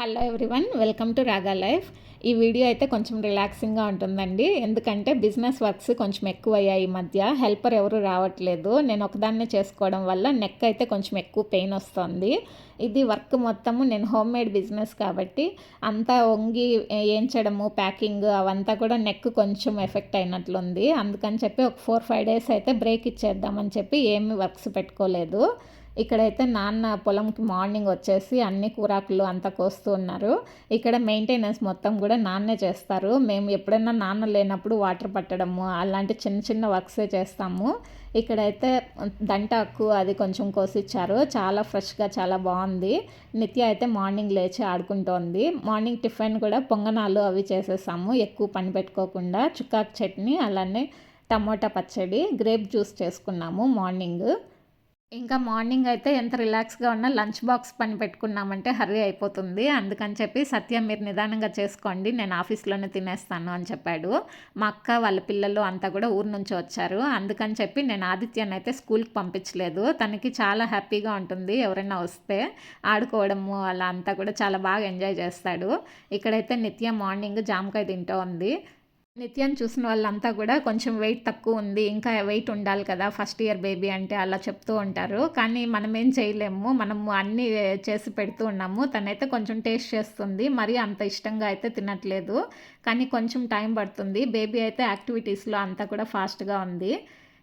Hello everyone welcome to Raga life. ఈ video అయితే కొంచెం రిలాక్సింగ్గా ఉంటుందండి. ఎందుకంటే బిజినెస్ వర్క్స్ కొంచెం ఎక్కువ అయ్యాయి ఈ మధ్య. హెల్పర్ ఎవరు రావట్లేదు. నేను ఒకదాన్నే చేసుకోవడం వల్ల నెక్ అయితే కొంచెం ఎక్కువ పెయిన్ వస్తుంది. ఇది వర్క్ మొత్తము నేను హోమ్ మేడ్ బిజినెస్ కాబట్టి అంతా వంగి వేయించడము ప్యాకింగ్ అవంతా కూడా నెక్ కొంచెం ఎఫెక్ట్ అయినట్లుంది. అందుకని చెప్పి ఒక ఫోర్ ఫైవ్ డేస్ అయితే బ్రేక్ ఇచ్చేద్దామని చెప్పి ఏమి వర్క్స్ పెట్టుకోలేదు. ఇక్కడైతే నాన్న పొలంకి మార్నింగ్ వచ్చేసి అన్ని కూరాకులు అంతా కోస్తూ ఉన్నారు. ఇక్కడ మెయింటెనెన్స్ మొత్తం కూడా నాన్నే చేస్తారు. మేము ఎప్పుడైనా నాన్న లేనప్పుడు వాటర్ పట్టడము అలాంటి చిన్న చిన్న వర్క్సే చేస్తాము. ఇక్కడైతే దంటాకు అది కొంచెం కోసిచ్చారు. చాలా ఫ్రెష్గా చాలా బాగుంది. నిత్య అయితే మార్నింగ్ లేచి ఆడుకుంటోంది. మార్నింగ్ టిఫిన్ కూడా పొంగనాలు అవి చేసేసాము. ఎక్కువ పని పెట్టుకోకుండా చుక్కాకు చట్నీ అలానే టమోటా పచ్చడి గ్రేప్ జ్యూస్ చేసుకున్నాము మార్నింగ్. ఇంకా మార్నింగ్ అయితే ఎంత రిలాక్స్గా ఉన్నా లంచ్ బాక్స్ పని పెట్టుకున్నామంటే హర్రీ అయిపోతుంది. అందుకని చెప్పి సత్యం మీరు నిదానంగా చేసుకోండి నేను ఆఫీస్లోనే తినేస్తాను అని చెప్పాడు. మా అక్క వాళ్ళ పిల్లలు అంతా కూడా ఊరు నుంచి వచ్చారు. అందుకని చెప్పి నేను ఆదిత్యాన్ని అయితే స్కూల్కి పంపించలేదు. తనకి చాలా హ్యాపీగా ఉంటుంది ఎవరైనా వస్తే. ఆడుకోవడము అలా అంతా కూడా చాలా బాగా ఎంజాయ్ చేస్తాడు. ఇక్కడైతే నిత్య మార్నింగ్ జామకాయ తింటూ ఉంది. నిత్యం చూసిన వాళ్ళంతా కూడా కొంచెం వెయిట్ తక్కువ ఉంది ఇంకా వెయిట్ ఉండాలి కదా ఫస్ట్ ఇయర్ బేబీ అంటే అలా చెప్తూ ఉంటారు. కానీ మనం ఏం చేయలేము మనము అన్నీ చేసి పెడుతూ ఉన్నాము. తనైతే కొంచెం టేస్ట్ చేస్తుంది మరీ అంత ఇష్టంగా అయితే తినట్లేదు. కానీ కొంచెం టైం పడుతుంది. బేబీ అయితే యాక్టివిటీస్లో అంతా కూడా ఫాస్ట్గా ఉంది.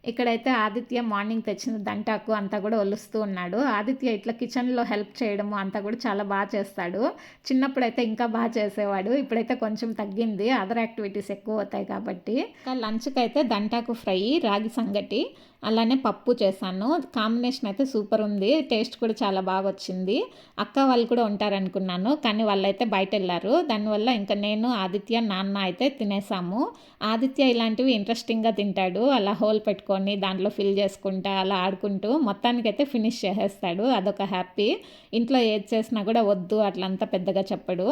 ఇక్కడైతే ఆదిత్య మార్నింగ్ తెచ్చిన దంటాకు అంతా కూడా ఒలుస్తూ ఉన్నాడు. ఆదిత్య ఇట్లా కిచెన్లో హెల్ప్ చేయడము అంతా కూడా చాలా బాగా చేస్తాడు. చిన్నప్పుడైతే ఇంకా బాగా చేసేవాడు. ఇప్పుడైతే కొంచెం తగ్గింది. అదర్ యాక్టివిటీస్ ఎక్కువ అవుతాయి కాబట్టి. లంచ్కి అయితే దంటాకు ఫ్రై రాగి సంగటి అలానే పప్పు చేశాను. కాంబినేషన్ అయితే సూపర్ ఉంది. టేస్ట్ కూడా చాలా బాగా వచ్చింది. అక్క వాళ్ళు కూడా ఉంటారనుకున్నాను కానీ వాళ్ళైతే బయట వెళ్ళారు దానివల్ల ఇంకా నేను ఆదిత్య నాన్న అయితే తినేసాము. ఆదిత్య ఇలాంటివి ఇంట్రెస్టింగ్గా తింటాడు. అలా హోల్ పెట్టుకొని దాంట్లో ఫిల్ చేసుకుంటా అలా ఆడుకుంటూ మొత్తానికైతే ఫినిష్ చేసేస్తాడు. అదొక హ్యాపీ. ఇంట్లో ఏది చేసినా కూడా వద్దు అట్లంతా పెద్దగా చెప్పడు.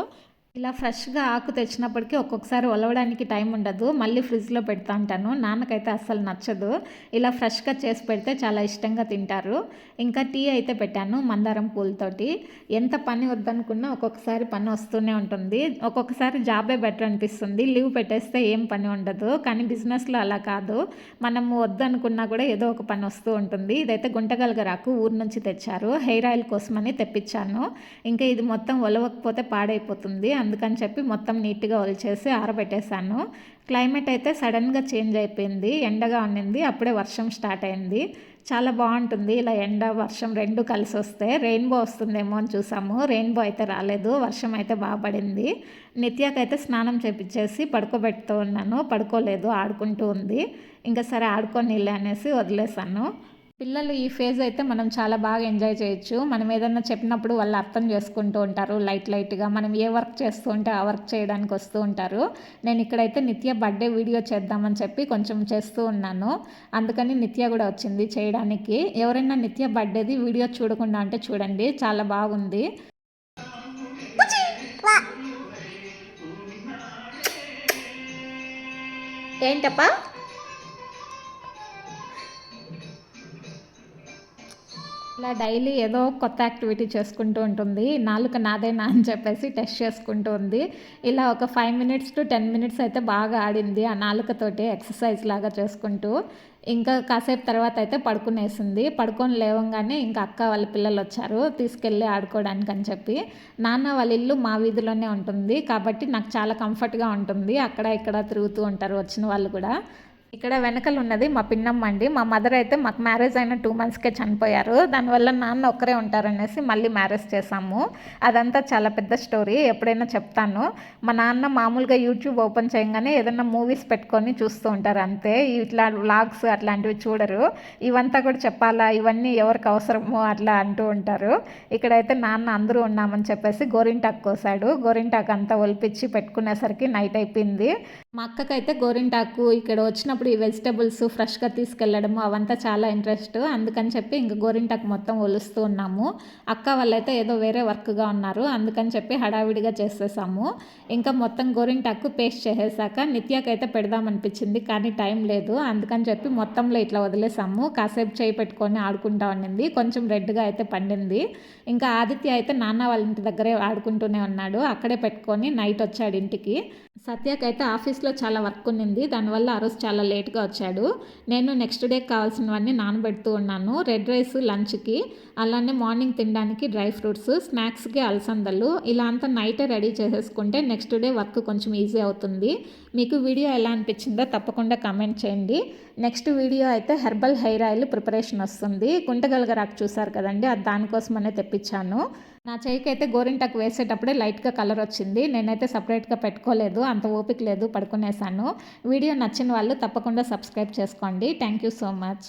ఇలా ఫ్రెష్గా ఆకు తెచ్చినప్పటికీ ఒక్కొక్కసారి ఒలవడానికి టైం ఉండదు. మళ్ళీ ఫ్రిడ్జ్లో పెడతా ఉంటాను. నాన్నకైతే అస్సలు నచ్చదు. ఇలా ఫ్రెష్గా చేసి పెడితే చాలా ఇష్టంగా తింటారు. ఇంకా టీ అయితే పెట్టాను మందారం పూలతోటి. ఎంత పని వద్దనుకున్నా ఒక్కొక్కసారి పని వస్తూనే ఉంటుంది. ఒక్కొక్కసారి జాబే బెటర్ అనిపిస్తుంది. లీవ్ పెట్టేస్తే ఏం పని ఉండదు. కానీ బిజినెస్లో అలా కాదు. మనము వద్దనుకున్నా కూడా ఏదో ఒక పని వస్తూ ఉంటుంది. ఇదైతే గుంటగలగరాకు ఊరు నుంచి తెచ్చారు. హెయిర్ ఆయిల్ కోసమని తెప్పించాను. ఇంకా ఇది మొత్తం ఒలవకపోతే పాడైపోతుంది. అందుకని చెప్పి మొత్తం నీట్గా వలిచేసి ఆరబెట్టేశాను క్లైమేట్ అయితే సడన్గా చేంజ్ అయిపోయింది. ఎండగా ఉండింది అప్పుడే వర్షం స్టార్ట్ అయింది. చాలా బాగుంటుంది. ఇలా ఎండ వర్షం రెండు కలిసి వస్తే రెయిన్బో వస్తుందేమో అని చూసాము. రెయిన్బో అయితే రాలేదు. వర్షం అయితే బాగా పడింది. నిత్యాకైతే స్నానం చేపించేసి పడుకోబెడుతూ ఉన్నాను. పడుకోలేదు. ఆడుకుంటూ ఉంది. ఇంకా సరే ఆడుకొని అనేసి వదిలేసాను. పిల్లలు ఈ ఫేజ్ అయితే మనం చాలా బాగా ఎంజాయ్ చేయొచ్చు. మనం ఏదన్నా చెప్పినప్పుడు వాళ్ళు అర్థం చేసుకుంటూ ఉంటారు. లైట్ లైట్గా మనం ఏ వర్క్ చేస్తూ ఉంటే ఆ వర్క్ చేయడానికి వస్తూ ఉంటారు. నేను ఇక్కడైతే నిత్య బర్త్డే వీడియో చేద్దామని చెప్పి కొంచెం చేస్తూ ఉన్నాను. అందుకని నిత్య కూడా వచ్చింది చేయడానికి. ఎవరైనా నిత్య బర్త్డేది వీడియో చూడకుండా అంటే చూడండి. చాలా బాగుంది. ఏంటప్పా? ఇలా డైలీ ఏదో కొత్త యాక్టివిటీ చేసుకుంటూ ఉంటుంది. నాలుక నాదేనా అని చెప్పేసి టెస్ట్ చేసుకుంటూ ఉంది. ఇలా ఒక five minutes to ten minutes అయితే బాగా ఆడింది ఆ నాలుకతోటి ఎక్సర్సైజ్ లాగా చేసుకుంటూ. ఇంకా కాసేపు తర్వాత అయితే పడుకునేసింది. పడుకొని లేవంగానే ఇంకా అక్క వాళ్ళ పిల్లలు వచ్చారు. తీసుకెళ్ళి ఆడుకోవడానికి అని చెప్పి. నాన్న వాళ్ళ ఇల్లు మా వీధిలోనే ఉంటుంది. కాబట్టి నాకు చాలా కంఫర్ట్గా ఉంటుంది. అక్కడ ఇక్కడ తిరుగుతూ ఉంటారు వచ్చిన వాళ్ళు కూడా. ఇక్కడ వెనకలు ఉన్నది మా పిన్నమ్మ అండి. మా మదర్ అయితే మాకు మ్యారేజ్ అయిన టూ మంత్స్కే చనిపోయారు. దానివల్ల నాన్న ఒక్కరే ఉంటారనేసి మళ్ళీ మ్యారేజ్ చేసాము అదంతా చాలా పెద్ద స్టోరీ ఎప్పుడైనా చెప్తాను. మా నాన్న మామూలుగా యూట్యూబ్ ఓపెన్ చేయగానే ఏదైనా మూవీస్ పెట్టుకొని చూస్తూ ఉంటారు అంతే. ఇట్లా వ్లాగ్స్ అట్లాంటివి చూడరు. ఇవంతా కూడా చెప్పాలా? ఇవన్నీ ఎవరికి అవసరమో అట్లా అంటూ ఉంటారు. ఇక్కడైతే నాన్న అందరూ ఉన్నామని చెప్పేసి గోరింటాకు కోసాడు. గోరింటాకు అంతా ఒలిపించి పెట్టుకునేసరికి నైట్ అయిపోయింది. మా అక్కకైతే గోరింటాకు ఇక్కడ వచ్చిన వచ్చినప్పుడు ఈ వెజిటబుల్స్ ఫ్రెష్గా తీసుకెళ్ళడము అవంతా చాలా ఇంట్రెస్ట్. అందుకని చెప్పి ఇంక గోరింటాకు మొత్తం ఒలుస్తూ ఉన్నాము. అక్క వాళ్ళైతే ఏదో వేరే వర్క్గా ఉన్నారు. అందుకని చెప్పి హడావిడిగా చేసేసాము. ఇంకా మొత్తం గోరింటాకు పేస్ట్ చేసేసాక నిత్యాకైతే పెడదామనిపించింది కానీ టైం లేదు. అందుకని చెప్పి మొత్తంలో ఇట్లా వదిలేసాము. కాసేపు చేయి పెట్టుకొని ఆడుకుంటా ఉండింది. కొంచెం రెడ్గా అయితే పండింది. ఇంకా ఆదిత్య అయితే నాన్న వాళ్ళ ఇంటి దగ్గరే ఆడుకుంటూనే ఉన్నాడు. అక్కడే పెట్టుకొని నైట్ వచ్చాడు ఇంటికి. సత్యకైతే ఆఫీస్లో చాలా వర్క్ ఉండింది దానివల్ల ఆ రోజు చాలా లేట్గా వచ్చాడు. నేను నెక్స్ట్ డే కావాల్సినవన్నీ నానబెడుతూ ఉన్నాను. రెడ్ రైస్ లంచ్కి అలానే మార్నింగ్ తినడానికి డ్రై ఫ్రూట్స్ స్నాక్స్కి అలసందలు ఇలా అంతా నైటే రెడీ చేసేసుకుంటే నెక్స్ట్ డే వర్క్ కొంచెం ఈజీ అవుతుంది. మీకు వీడియో ఎలా అనిపించిందో తప్పకుండా కమెంట్ చేయండి. నెక్స్ట్ వీడియో అయితే హెర్బల్ హెయిర్ ఆయిల్ ప్రిపరేషన్ వస్తుంది. గుంటగలగరాకు చూసారు కదండి అది దానికోసమనే తెప్పించాను. నా చేయికి అయితే గోరింటాకు వేసేటప్పుడే లైట్గా కలర్ వచ్చింది. నేనైతే సపరేట్గా పెట్టుకోలేదు. అంత ఓపిక లేదు పడుకునేసాను. వీడియో నచ్చిన వాళ్ళు తప్పకుండా సబ్స్క్రైబ్ చేసుకోండి. Thank you so much.